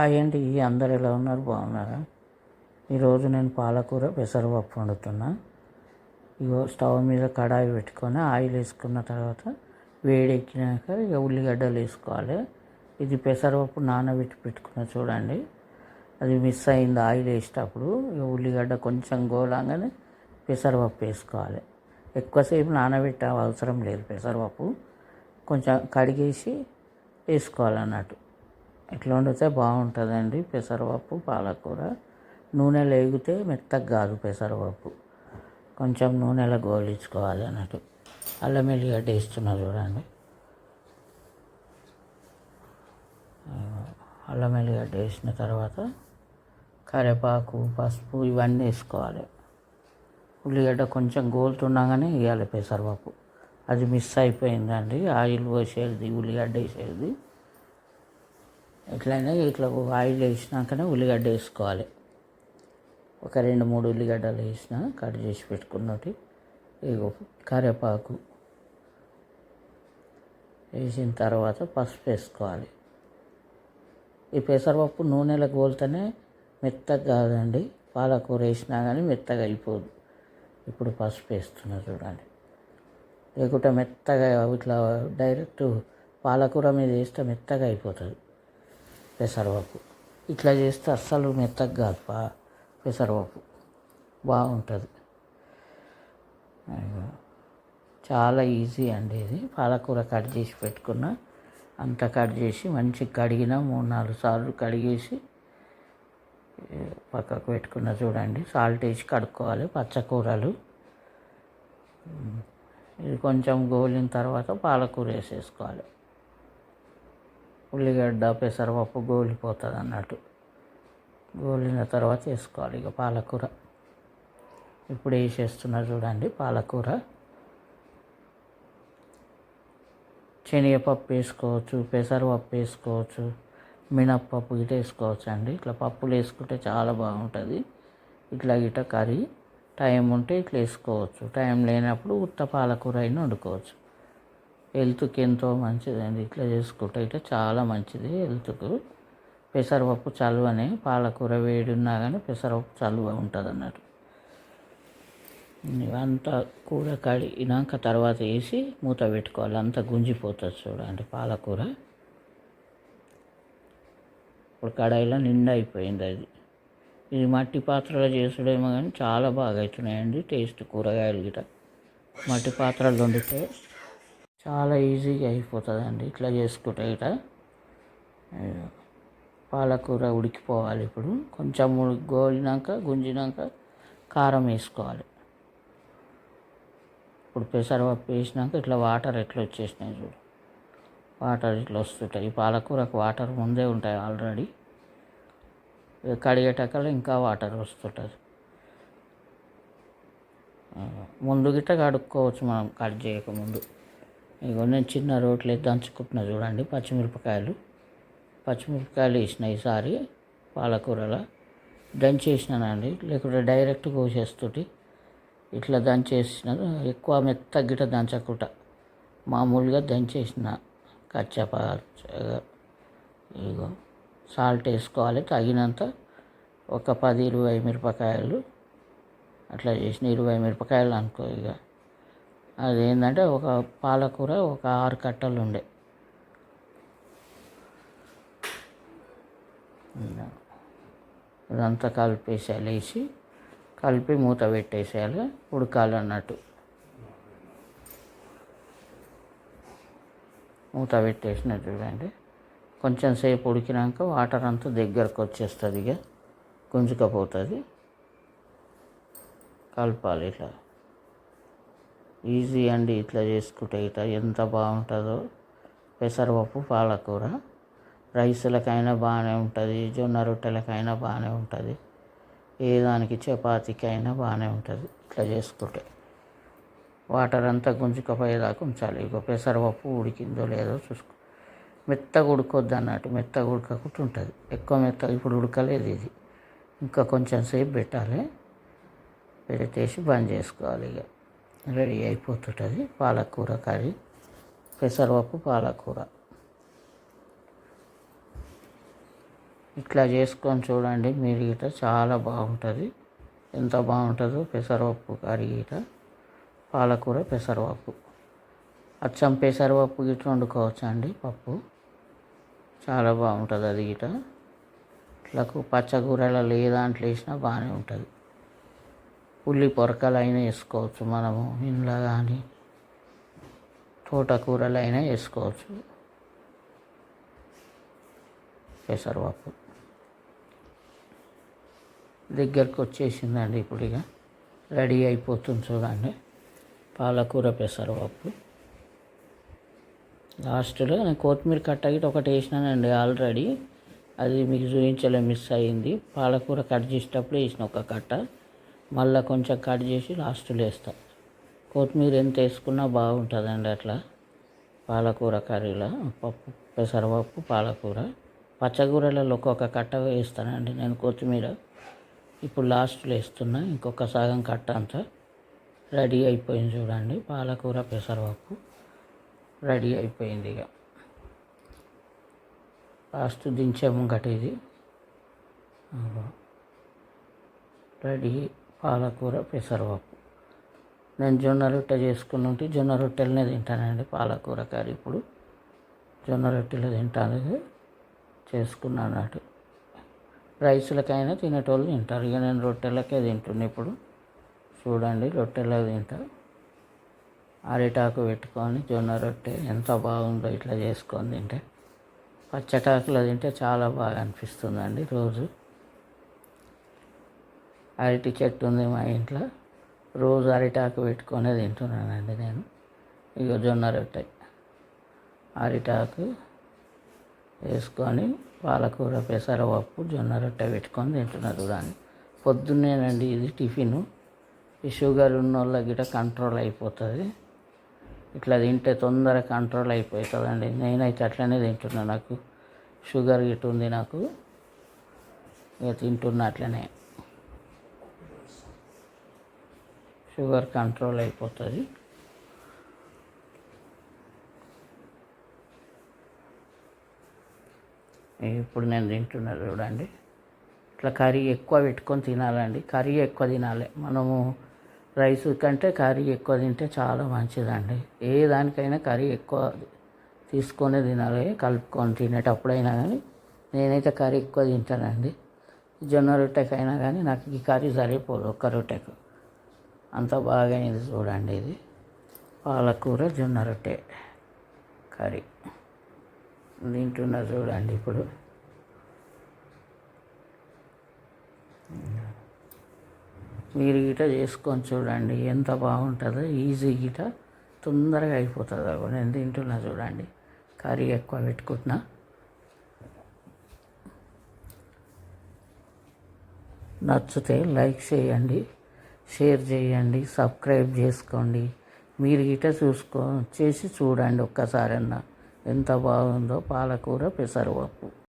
ఏంటి అందరు ఎలా ఉన్నారు? బాగున్నారా? ఈరోజు నేను పాలకూర పెసరపప్పు వండుతున్నా. ఇగో స్టవ్ మీద కడాయి పెట్టుకొని ఆయిల్ వేసుకున్న తర్వాత వేడెక్కినాక ఇక ఉల్లిగడ్డలు వేసుకోవాలి. ఇది పెసరపప్పు నానబెట్టి పెట్టుకున్న చూడండి. అది మిస్ అయింది ఆయిల్ వేసేటప్పుడు. ఇక ఉల్లిగడ్డ కొంచెం గోలాగానే పెసరపప్పు వేసుకోవాలి. ఎక్కువసేపు నానబెట్టే అవసరం లేదు పెసరపప్పు. కొంచెం కడిగేసి వేసుకోవాలన్నట్టు. ఇట్లా వండితే బాగుంటుందండి పెసరపప్పు పాలకూర. నూనెలో వేగితే మెత్తగా కాదు పెసరపప్పు. కొంచెం నూనెలో గోలించుకోవాలి అన్నట్టు. అల్లం ఎల్లిగడ్డ ఇస్తున్నా చూడండి. అల్లం ఎల్లిగడ్డ వేసిన తర్వాత కరివేపాకు పసుపు ఇవన్నీ వేసుకోవాలి. ఉల్లిగడ్డ కొంచెం గోలుతుండగానే వేయాలి పెసరపప్పు. అది మిస్ అయిపోయిందండి. ఆయిల్ పోసేది ఉల్లిగడ్డ వేసేది. ఎట్లయినా ఇట్లా ఆయిల్ వేసినాకనే ఉల్లిగడ్డ వేసుకోవాలి. ఒక రెండు మూడు ఉల్లిగడ్డలు వేసిన కట్ చేసి పెట్టుకున్నట్టు ఇగో కరివేపాకు వేసిన తర్వాత పసుపు వేసుకోవాలి. ఈ పెసరపప్పు నూనెలో కోల్తేనే మెత్తగా కాదండి. పాలకూర వేసినా కానీ మెత్తగా అయిపోదు. ఇప్పుడు పసుపు వేస్తున్నా చూడండి. లేకుంటే మెత్తగా ఇట్లా డైరెక్ట్ పాలకూర మీద వేస్తే మెత్తగా అయిపోతుంది. పెసరపప్పు. ఇట్లా చేస్తే అస్సలు మెత్తగా కాదు పా. పెసరపప్పు. బాగుంటుంది. చాలా ఈజీ అండి ఇది. పాలకూర కట్ చేసి పెట్టుకున్న అంత కట్ చేసి మంచిగా కడిగిన మూడు నాలుగు సార్లు కడిగేసి పక్కకు పెట్టుకున్న చూడండి. సాల్ట్ వేసి కడుక్కోవాలి పచ్చకూరలు ఇది కొంచెం గోలిన తర్వాత పాలకూర వేసేసుకోవాలి. ఉల్లిగడ్డ పెసరపప్పు గోలిపోతుంది అన్నట్టు. గోలిన తర్వాత వేసుకోవాలి ఇక పాలకూర. ఇప్పుడు వేసేస్తున్నా చూడండి పాలకూర. శనగపప్పు వేసుకోవచ్చు పెసరపప్పు వేసుకోవచ్చు మినప్పప్పు గిట వేసుకోవచ్చు అండి. ఇట్లా పప్పులు వేసుకుంటే చాలా బాగుంటుంది. ఇట్లా గిట కర్రీ. టైం ఉంటే ఇట్లా వేసుకోవచ్చు. టైం లేనప్పుడు ఉత్త పాలకూర అయినా వండుకోవచ్చు. హెల్త్కి ఎంతో మంచిదండి. ఇట్లా చేసుకుంటే ఇట్లా చాలా మంచిది హెల్త్కు పెసరపప్పు చలువనే పాలకూర వేడి ఉన్నా కానీ పెసరపప్పు చలువ ఉంటుంది అన్నట్టు ఇవంతా కూర కడిగినాక తర్వాత వేసి మూత పెట్టుకోవాలి. అంతా గుంజిపోతుంది చూడండి పాలకూర. ఇప్పుడు కడాయిలో నిండా అయిపోయింది అది. ఇది మట్టి పాత్రలో చేసుడేమో కానీ చాలా బాగా అవుతున్నాయండి టేస్ట్ కూరగాయలు గిట మట్టి పాత్రలు వండితే చాలా ఈజీగా అయిపోతుందండి. ఇట్లా చేసుకుంటే ఇట పాలకూర ఉడికిపోవాలి ఇప్పుడు. కొంచెం గోలినాక గుంజినాక కారం వేసుకోవాలి. ఇప్పుడు పెసరపప్పు వేసినాక ఇట్లా వాటర్ ఎట్లా వచ్చేసినాయి చూడు. వాటర్ ఇట్లా వస్తుంటాయి. పాలకూరకు వాటర్ ముందే ఉంటాయి ఆల్రెడీ. కడిగేటక్కడ ఇంకా వాటర్ వస్తుంటుంది. ముందు గిట్ట కడుక్కోవచ్చు మనం కట్ చేయకముందు. ఇగో నేను చిన్న రోట్లు దంచుకుంటున్నా చూడండి పచ్చిమిరపకాయలు. పచ్చిమిరపకాయలు వేసిన ఈసారి పాలకూరలో. దంచేసినానండి లేకుంటే డైరెక్ట్ కోసేస్తుంటే ఇట్లా దంచేసిన ఎక్కువ మెత్త గిట దంచకుండా మామూలుగా దంచేసిన కచ్చప ఇగో సాల్ట్ వేసుకోవాలి తగినంత ఒక పది ఇరవై మిరపకాయలు. అట్లా చేసిన ఇరవై మిరపకాయలు అనుకో ఇక. అదేంటంటే ఒక పాలకూర ఒక ఆరు కట్టలు ఉండే. ఇదంతా కలిపేసేయాలి వేసి కలిపి మూత పెట్టేసేయాలి ఉడకాలి అన్నట్టు మూత పెట్టేసిన చూడండి. కొంచెం సేపు ఉడికినాక వాటర్ అంతా దగ్గరకు వచ్చేస్తుంది ఇక. గుంజుకపోతుంది. కలపాలి ఇట్లా. ఈజీ అండి ఇట్లా చేసుకుంటే ఇట్లా. ఎంత బాగుంటుందో. పెసరపప్పు పాలకూర. రైసులకైనా బాగానే ఉంటుంది. జొన్న రొట్టెలకైనా బాగానే ఉంటుంది. ఏ దానికి చపాతీకి అయినా బాగానే ఉంటుంది ఇట్లా చేసుకుంటే. వాటర్ అంతా గుంజుకపోయేదాకా ఉంచాలి. ఇక పెసరపప్పు ఉడికిందో లేదో చూసుకో. మెత్తగా ఉడుకొద్దు అన్నట్టు. మెత్తగా ఉడకకుండా ఉంటుంది. ఎక్కువ మెత్తగా ఇప్పుడు ఉడకలేదు ఇది. ఇంకా కొంచెం సేపు పెట్టాలి. పెట్టేసి బంద్ చేసుకోవాలి ఇక రెడీ అయిపోతుంటుంది పాలకూర కర్రీ పెసరపప్పు పాలకూర. ఇట్లా చేసుకొని చూడండి మీరు గిట చాలా బాగుంటుంది. ఎంత బాగుంటుందో పెసరపప్పు కర్రీ గిట పాలకూర పెసరపప్పు. అచ్చం పెసరపప్పు గిట్ల వండుకోవచ్చు అండి పప్పు. చాలా బాగుంటుంది అది గిట ఇట్లా పచ్చకూరలో ఏ దాంట్లో వేసినా బాగానే ఉంటుంది. ఉల్లి పొరకలు అయినా వేసుకోవచ్చు మనము ఇంట్లో కానీ తోటకూరలు అయినా వేసుకోవచ్చు. పెసరపప్పు. దగ్గరకు వచ్చేసిందండి ఇప్పుడు ఇక. రెడీ అయిపోతుంది చూడండి. పాలకూర పెసరపప్పు. లాస్ట్లో నేను కొత్తిమీర కట్ట గిట్ట ఒకటి వేసినానండి ఆల్రెడీ. అది మీకు చూపించలే మిస్ అయ్యింది. పాలకూర కట్ చేసేటప్పుడు వేసిన ఒక కట్ట. మళ్ళీ కొంచెం కట్ చేసి లాస్ట్లో వేస్తా. కొత్తిమీర ఎంత వేసుకున్నా బాగుంటుందండి అట్లా. పాలకూర కర్రీలో పప్పు పెసరపప్పు పాలకూర. పచ్చకూరలలో ఒక్కొక్క కట్ట వేస్తానండి నేను కొత్తిమీర. ఇప్పుడు లాస్ట్లో వేస్తున్నా ఇంకొక సగం కట్ట అంతా రెడీ అయిపోయింది చూడండి. పాలకూర పెసరపప్పు రెడీ అయిపోయింది ఇక. లాస్ట్ దించే ముంగట ఇది. రెడీ. పాలకూర పెసరపప్పు. నేను జొన్న రొట్టె చేసుకుని ఉంటే జొన్న రొట్టెలనే తింటానండి పాలకూర కర్రీ ఇప్పుడు. జొన్న రొట్టెలు తింటాను చేసుకున్నాను అన్నట్టు రైసులకైనా తినేటోళ్ళు తింటారు. ఇక నేను రొట్టెలకే తింటున్నా ఇప్పుడు. చూడండి రొట్టెలో తింటా. అరిటాకు పెట్టుకొని జొన్న రొట్టె ఎంత బాగుందో ఇట్లా చేసుకొని తింటే. పచ్చటాకులో తింటే చాలా బాగా అనిపిస్తుందండి రోజు. అరటి చెట్టు ఉంది మా ఇంట్లో. రోజు అరిటాకు పెట్టుకొని తింటున్నానండి నేను. ఇక జొన్న రొట్టె. అరిటాకు వేసుకొని పాలకూర పెసరపప్పు జొన్న రొట్టె పెట్టుకొని తింటున్నారు చూడండి. పొద్దున్నేనండి ఇది టిఫిను. ఈ షుగర్ ఉన్న వాళ్ళ గిట కంట్రోల్ అయిపోతుంది. ఇట్లా తింటే తొందరగా కంట్రోల్ అయిపోతుందండి. నేనైతే అట్లనే తింటున్నా నాకు. షుగర్ గిట్ ఉంది నాకు. ఇక తింటున్నా అట్లనే. షుగర్ కంట్రోల్ అయిపోతుంది. ఇప్పుడు నేను తింటున్నా చూడండి. ఇట్లా కర్రీ ఎక్కువ పెట్టుకొని తినాలండి. కర్రీ ఎక్కువ తినాలి. మనము రైస్ కంటే కర్రీ ఎక్కువ తింటే చాలా మంచిదండి. ఏ దానికైనా కర్రీ ఎక్కువ తీసుకొని తినాలి కలుపుకొని తినేటప్పుడైనా కానీ. నేనైతే కర్రీ ఎక్కువ తింటానండి. జొన్న రొట్టెకైనా కానీ నాకు ఈ కర్రీ సరిపోదు ఒక్క రొట్టెకు. అంత బాగా అయింది చూడండి ఇది. పాలకూర జొన్న రొట్టె కర్రీ. తింటున్నా చూడండి ఇప్పుడు. మీరు గిట చేసుకొని చూడండి ఎంత బాగుంటుందో. ఈజీ గిట తొందరగా అయిపోతుంది కూడా నేను తింటున్నా చూడండి. కర్రీ ఎక్కువ పెట్టుకుంటున్నా. నచ్చితే లైక్ చేయండి. షేర్ చేయండి సబ్స్క్రైబ్ చేసుకోండి. మీరు ఇట చూసుకో చేసి చూడండి ఒక్కసారన్నా. ఎంత బాగుందో పాలకూర పెసరపప్పు.